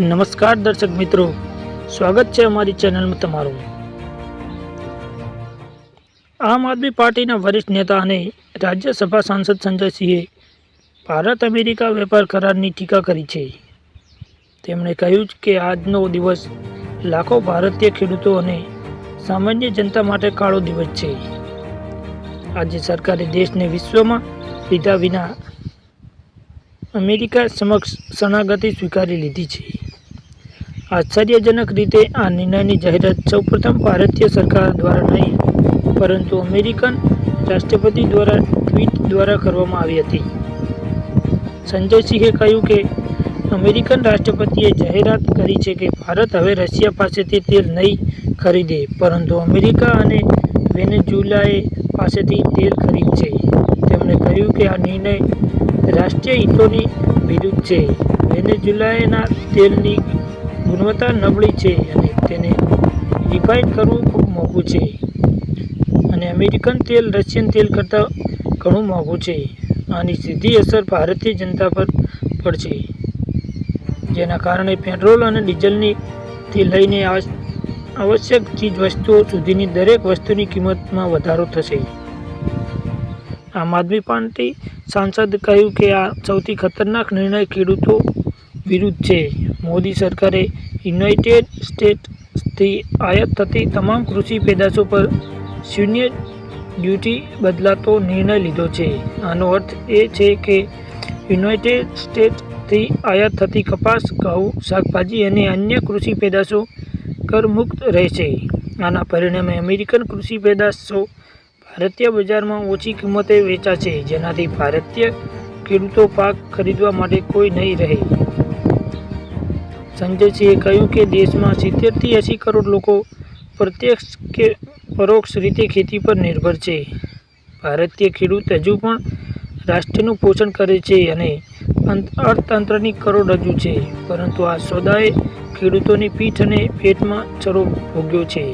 નમસ્કાર દર્શક મિત્રો, સ્વાગત છે અમારી ચેનલમાં તમારું. આમ આદમી પાર્ટીના વરિષ્ઠ નેતા અને રાજ્યસભા સાંસદ સંજય સિંહે ભારત અમેરિકા વેપાર કરારની ટીકા કરી છે. તેમણે કહ્યું કે આજનો દિવસ લાખો ભારતીય ખેડૂતો અને સામાન્ય જનતા માટે કાળો દિવસ છે. આજે સરકારે દેશને વિશ્વમાં લીધા વિના અમેરિકા સમક્ષ શરણાગતિ સ્વીકારી લીધી છે. આશ્ચર્યજનક રીતે આ નિર્ણયની જાહેરાત સૌપ્રથમ ભારતીય સરકાર દ્વારા નહીં, પરંતુ અમેરિકન રાષ્ટ્રપતિ દ્વારા ટ્વીટ દ્વારા કરવામાં આવી હતી. સંજયસિંહે કહ્યું કે, અમેરિકન રાષ્ટ્રપતિએ જાહેરાત કરી છે કે ભારત હવે રશિયા પાસેથી તેલ નહીં ખરીદે, પરંતુ અમેરિકા અને વેનેઝુએલાએ પાસેથી તેલ ખરીદશે તેમણે કહ્યું કે આ નિર્ણય રાષ્ટ્રીય હિતોની વિરુદ્ધ છે. વેનેઝુએલાના તેલની ગુણવત્તા નબળી છે અને તેને રિફાઇન કરવું ખૂબ મોંઘું છે. અને અમેરિકન તેલ રશિયન તેલ કરતાં ઘણું મોંઘું છે. આની સીધી અસર ભારતીય જનતા પર પડશે. જેના કારણે પેટ્રોલ અને ડીઝલની થી લઈને આવશ્યક ચીજ વસ્તુઓ સુધીની દરેક વસ્તુની કિંમતમાં વધારો થશે. આમ આદમી પાર્ટી સાંસદ કહ્યું કે આ સૌથી ખતરનાક નિર્ણય ખેડૂતો વિરુદ્ધ છે. મોદી સરકારે યુનાઇટેડ સ્ટેટ્સથી આયાત થતી તમામ કૃષિ પેદાશો પર શૂન્ય ડ્યુટી બદલાતો નિર્ણય લીધો છે. આનો અર્થ એ છે કે યુનાઇટેડ સ્ટેટ્સથી આયાત થતી કપાસ, ઘઉં, શાકભાજી અને અન્ય કૃષિ પેદાશો કરમુક્ત રહેશે. આના પરિણામે અમેરિકન કૃષિ પેદાશો ભારતીય બજારમાં ઓછી કિંમતે વેચાશે, જેનાથી ભારતીય ખેડૂતો પાક ખરીદવા માટે કોઈ નહીં રહે. સંજયસિંહે કહ્યું કે દેશમાં સિત્તેરથી એંસી કરોડ લોકો પ્રત્યક્ષ કે પરોક્ષ રીતે ખેતી પર નિર્ભર છે. ભારતીય ખેડૂત હજુ પણ રાષ્ટ્રનું પોષણ કરે છે અને અર્થતંત્રની કરોડરજ્જુ છે, પરંતુ આ સોદાએ ખેડૂતોની પીઠ અને પેટમાં ચરો ભોગ્યો છે.